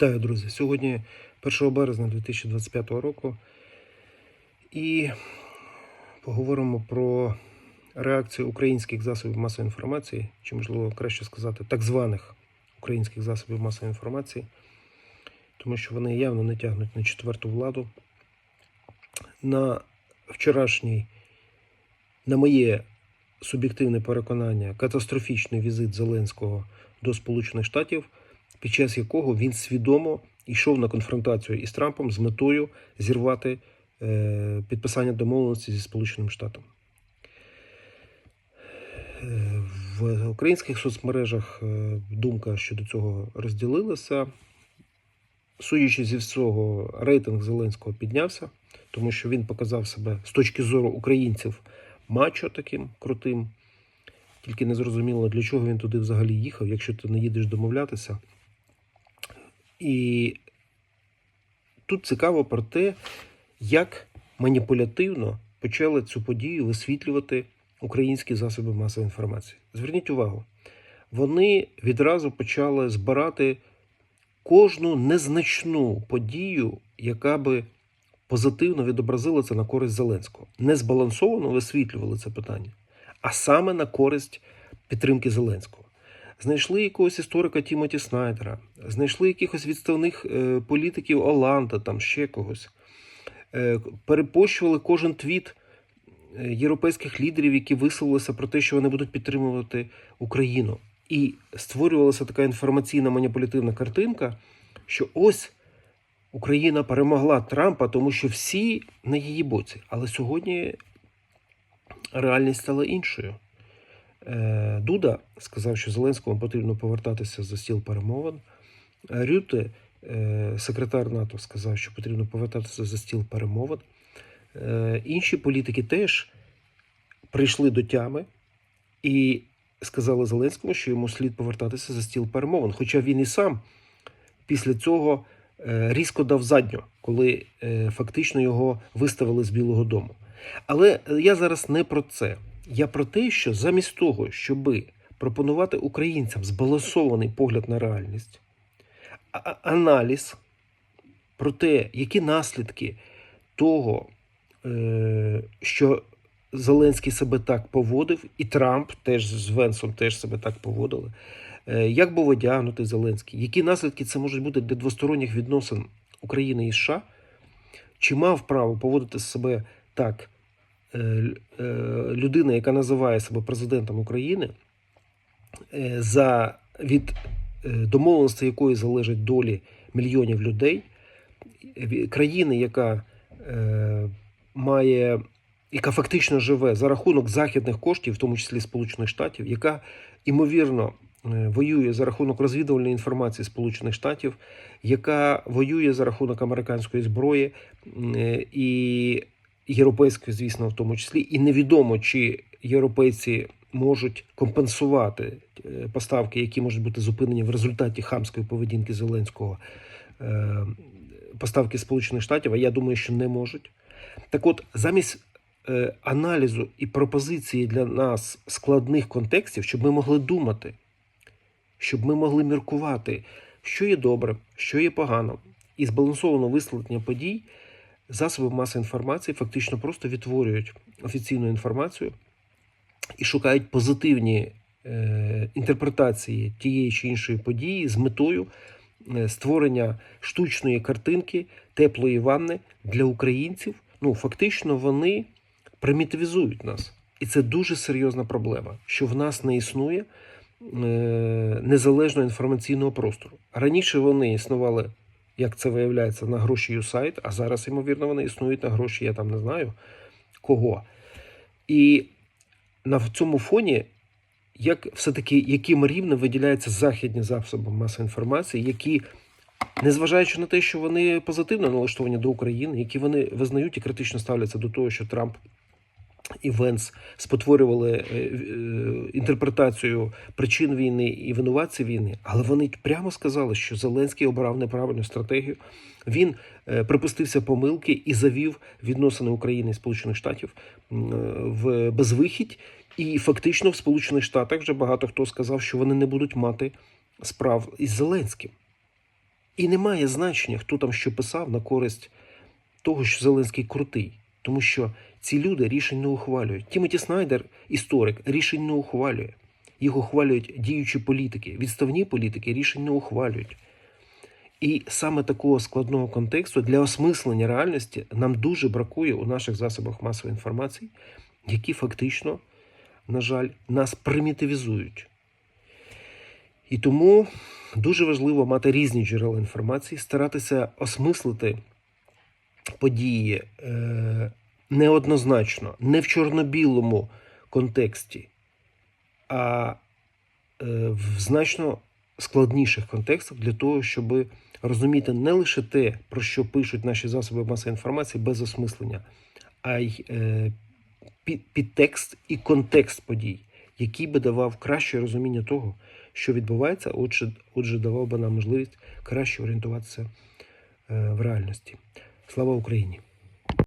Вітаю, друзі! Сьогодні 1 березня 2025 року і поговоримо про реакцію українських засобів масової інформації, чи можливо краще сказати, так званих українських засобів масової інформації, тому що вони явно не тягнуть на четверту владу. На вчорашній, на моє суб'єктивне переконання, катастрофічний візит Зеленського до Сполучених Штатів під час якого він свідомо йшов на конфронтацію із Трампом з метою зірвати е, підписання домовленості зі Сполученим Штатом. Е, В українських соцмережах е, думка щодо цього розділилася. Судячи зі всього, рейтинг Зеленського піднявся, тому що він показав себе з точки зору українців мачо таким крутим. Тільки не зрозуміло, для чого він туди взагалі їхав, якщо ти не їдеш домовлятися. І тут цікаво про те, як маніпулятивно почали цю подію висвітлювати українські засоби масової інформації. Зверніть увагу, вони відразу почали збирати кожну незначну подію, яка би позитивно відобразила це на користь Зеленського. Не збалансовано висвітлювали це питання, а саме на користь підтримки Зеленського. Знайшли якогось історика Тімоті Снайдера, знайшли якихось відставних е, політиків Оланда, там ще когось. Е, перепощували кожен твіт е, європейських лідерів, які висловилися про те, що вони будуть підтримувати Україну. І створювалася така інформаційна маніпулятивна картинка, що ось Україна перемогла Трампа, тому що всі на її боці. Але сьогодні реальність стала іншою. Е, Дуда сказав, що Зеленському потрібно повертатися за стіл перемовин. Рюте, е, секретар НАТО, сказав, що потрібно повертатися за стіл перемовин. Е, Інші політики теж прийшли до тями і сказали Зеленському, що йому слід повертатися за стіл перемовин. Хоча він і сам після цього різко дав задню, коли фактично його виставили з Білого Дому. Але я зараз не про це. Я про те, що замість того, щоби пропонувати українцям збалансований погляд на реальність, аналіз про те, які наслідки того, е, що Зеленський себе так поводив, і Трамп теж з Венсом теж себе так поводили. Е, Як був одягнутий Зеленський? Які наслідки це можуть бути для двосторонніх відносин України і США? Чи мав право поводити себе так людина, яка називає себе президентом України, е, за від е, домовленості якої залежать долі мільйонів людей, країни, яка е, має, яка фактично живе за рахунок західних коштів, в тому числі Сполучених Штатів, яка ймовірно е, воює за рахунок розвідувальної інформації Сполучених Штатів, яка воює за рахунок американської зброї е, і європейської, звісно, в тому числі, і невідомо, чи європейці можуть компенсувати е, поставки, які можуть бути зупинені в результаті хамської поведінки Зеленського, е, поставки Сполучених Штатів, а я думаю, що не можуть. Так от, замість е, аналізу і пропозиції для нас складних контекстів, щоб ми могли думати, щоб ми могли міркувати, що є добре, що є погано, і збалансовано висвітлення подій, засоби масової інформації фактично просто відтворюють офіційну інформацію і шукають позитивні е, інтерпретації тієї чи іншої події з метою е, створення штучної картинки, теплої ванни для українців. Ну, фактично, вони примітивізують нас. І це дуже серйозна проблема, що в нас не існує е, незалежного інформаційного простору. Раніше вони існували, як це виявляється, на гроші USAID, а зараз, ймовірно, вони існують на гроші, я там не знаю кого. І на цьому фоні, як все-таки яким рівнем виділяються західні засоби масової інформації, які, незважаючи на те, що вони позитивно налаштовані до України, які вони визнають і критично ставляться до того, що Трамп і Венс спотворювали е, е, інтерпретацію причин війни і винуватців війни, але вони прямо сказали, що Зеленський обрав неправильну стратегію. Він е, припустився помилки і завів відносини України і Сполучених Штатів в безвихідь. І фактично в Сполучених Штатах вже багато хто сказав, що вони не будуть мати справ із Зеленським. І немає значення, хто там що писав на користь того, що Зеленський крутий. Тому що ці люди рішень не ухвалюють. Тімоті Снайдер, історик, рішень не ухвалює. Їх ухвалюють діючі політики. Відставні політики рішень не ухвалюють. І саме такого складного контексту для осмислення реальності нам дуже бракує у наших засобах масової інформації, які фактично, на жаль, нас примітивізують. І тому дуже важливо мати різні джерела інформації, старатися осмислити події е, неоднозначно, не в чорно-білому контексті, а е, в значно складніших контекстах для того, щоб розуміти не лише те, про що пишуть наші засоби масової інформації без осмислення, а й е, підтекст і контекст подій, який би давав краще розуміння того, що відбувається, отже, отже, давав би нам можливість краще орієнтуватися е, в реальності. Слава Україні!